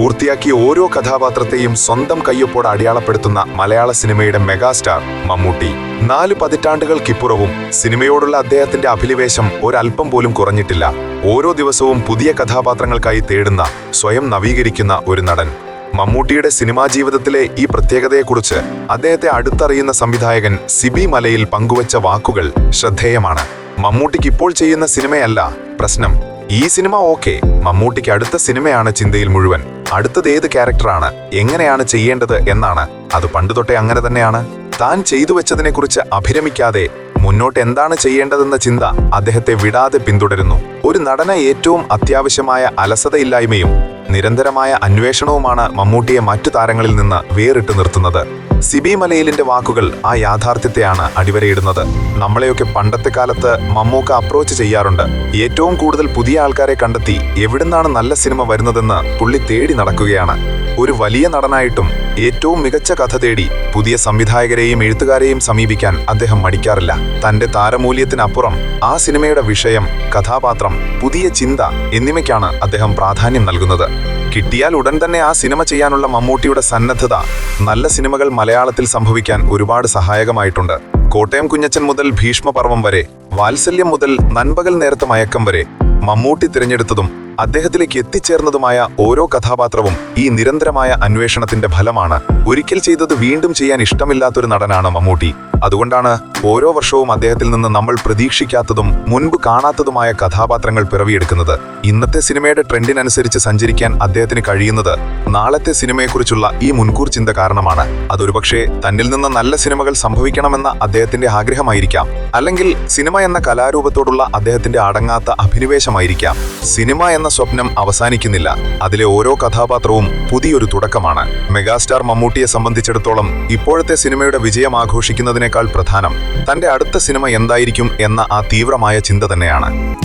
പൂർത്തിയാക്കിയ ഓരോ കഥാപാത്രത്തെയും സ്വന്തം കയ്യൊപ്പോട് അടയാളപ്പെടുത്തുന്ന മലയാള സിനിമയുടെ മെഗാസ്റ്റാർ മമ്മൂട്ടി. നാല് പതിറ്റാണ്ടുകൾക്കിപ്പുറവും സിനിമയോടുള്ള അദ്ദേഹത്തിന്റെ അഭിനിവേശം ഒരൽപ്പം പോലും കുറഞ്ഞിട്ടില്ല. ഓരോ ദിവസവും പുതിയ കഥാപാത്രങ്ങൾക്കായി തേടുന്ന സ്വയം നവീകരിക്കുന്ന ഒരു നടൻ. മമ്മൂട്ടിയുടെ സിനിമാ ജീവിതത്തിലെ ഈ പ്രത്യേകതയെക്കുറിച്ച് അദ്ദേഹത്തെ അടുത്തറിയുന്ന സംവിധായകൻ സിബി മലയിൽ പങ്കുവച്ച വാക്കുകൾ ശ്രദ്ധേയമാണ്. മമ്മൂട്ടിക്ക് ഇപ്പോൾ ചെയ്യുന്ന സിനിമയല്ല പ്രശ്നം. ഈ സിനിമ ഓക്കെ. മമ്മൂട്ടിക്ക് അടുത്ത സിനിമയാണ് ചിന്തയിൽ മുഴുവൻ. അടുത്തത് ഏത് ക്യാരക്ടറാണ്? എങ്ങനെയാണ് ചെയ്യേണ്ടത് എന്നാണ്. അത് പണ്ട് തൊട്ടേ അങ്ങനെ തന്നെയാണ്. താൻ ചെയ്തു വെച്ചതിനെക്കുറിച്ച് അഭിരമിക്കാതെ മുന്നോട്ട് എന്താണ് ചെയ്യേണ്ടതെന്ന ചിന്ത അദ്ദേഹത്തെ വിടാതെ പിന്തുടരുന്നു. ഒരു നടന ഏറ്റവും അത്യാവശ്യമായ അലസതയില്ലായ്മയും നിരന്തരമായ അന്വേഷണവുമാണ് മമ്മൂട്ടിയെ മറ്റു താരങ്ങളിൽ നിന്ന് വേറിട്ട് നിർത്തുന്നത്. സിബി മലയിലിന്റെ വാക്കുകൾ ആ യാഥാർത്ഥ്യത്തെയാണ് അടിവരയിടുന്നത്. നമ്മളെയൊക്കെ പണ്ടത്തെ കാലത്ത് മമ്മൂക്ക അപ്രോച്ച് ചെയ്യാറുണ്ട്. ഏറ്റവും കൂടുതൽ പുതിയ ആൾക്കാരെ കണ്ടെത്തി എവിടുന്നാണ് നല്ല സിനിമ വരുന്നതെന്ന് പുള്ളി തേടി നടക്കുകയാണ്. ഒരു വലിയ നടനായിട്ടും ഏറ്റവും മികച്ച കഥ തേടി പുതിയ സംവിധായകരെയും എഴുത്തുകാരെയും സമീപിക്കാൻ അദ്ദേഹം മടിക്കാറില്ല. തന്റെ താരമൂല്യത്തിനപ്പുറം ആ സിനിമയുടെ വിഷയം കഥാപാത്രം പുതിയ ചിന്ത എന്നിവയ്ക്കാണ് അദ്ദേഹം പ്രാധാന്യം നൽകുന്നത്. കിട്ടിയാൽ ഉടൻ തന്നെ ആ സിനിമ ചെയ്യാനുള്ള മമ്മൂട്ടിയുടെ സന്നദ്ധത നല്ല സിനിമകൾ മലയാളത്തിൽ സംഭവിക്കാൻ ഒരുപാട് സഹായകമായിട്ടുണ്ട്. കോട്ടയം കുഞ്ഞച്ചൻ മുതൽ ഭീഷ്മപർവം വരെ വാത്സല്യം മുതൽ നൻപകൽ നേരത്തെ മയക്കം വരെ മമ്മൂട്ടി തിരഞ്ഞെടുത്തതും അദ്ദേഹത്തിലേക്ക് എത്തിച്ചേർന്നതുമായ ഓരോ കഥാപാത്രവും ഈ നിരന്തരമായ അന്വേഷണത്തിന്റെ ഫലമാണ്. ഒരിക്കൽ ചെയ്തത് വീണ്ടും ചെയ്യാൻ ഇഷ്ടമില്ലാത്തൊരു നടനാണ് മമ്മൂട്ടി. അതുകൊണ്ടാണ് ഓരോ വർഷവും അദ്ദേഹത്തിൽ നിന്ന് നമ്മൾ പ്രതീക്ഷിക്കാത്തതും മുൻപ് കാണാത്തതുമായ കഥാപാത്രങ്ങൾ പിറവിയെടുക്കുന്നത്. ഇന്നത്തെ സിനിമയുടെ ട്രെൻഡിനനുസരിച്ച് സഞ്ചരിക്കാൻ അദ്ദേഹത്തിന് കഴിയുന്നത് നാളത്തെ സിനിമയെക്കുറിച്ചുള്ള ഈ മുൻകൂർ ചിന്ത കാരണമാണ്. അതൊരുപക്ഷെ തന്നിൽ നിന്ന് നല്ല സിനിമകൾ സംഭവിക്കണമെന്ന അദ്ദേഹത്തിന്റെ ആഗ്രഹമായിരിക്കാം. അല്ലെങ്കിൽ സിനിമ എന്ന കലാരൂപത്തോടുള്ള അദ്ദേഹത്തിന്റെ അടങ്ങാത്ത അഭിനിവേശമായിരിക്കാം. സിനിമ എന്ന സ്വപ്നം അവസാനിക്കുന്നില്ല. അതിലെ ഓരോ കഥാപാത്രവും പുതിയൊരു തുടക്കമാണ്. മെഗാസ്റ്റാർ മമ്മൂട്ടിയെ സംബന്ധിച്ചിടത്തോളം ഇപ്പോഴത്തെ സിനിമയുടെ വിജയം ആഘോഷിക്കുന്നതിനേക്കാൾ പ്രധാനം തന്റെ അടുത്ത സിനിമ എന്തായിരിക്കും എന്ന ആ തീവ്രമായ ചിന്ത തന്നെയാണ്.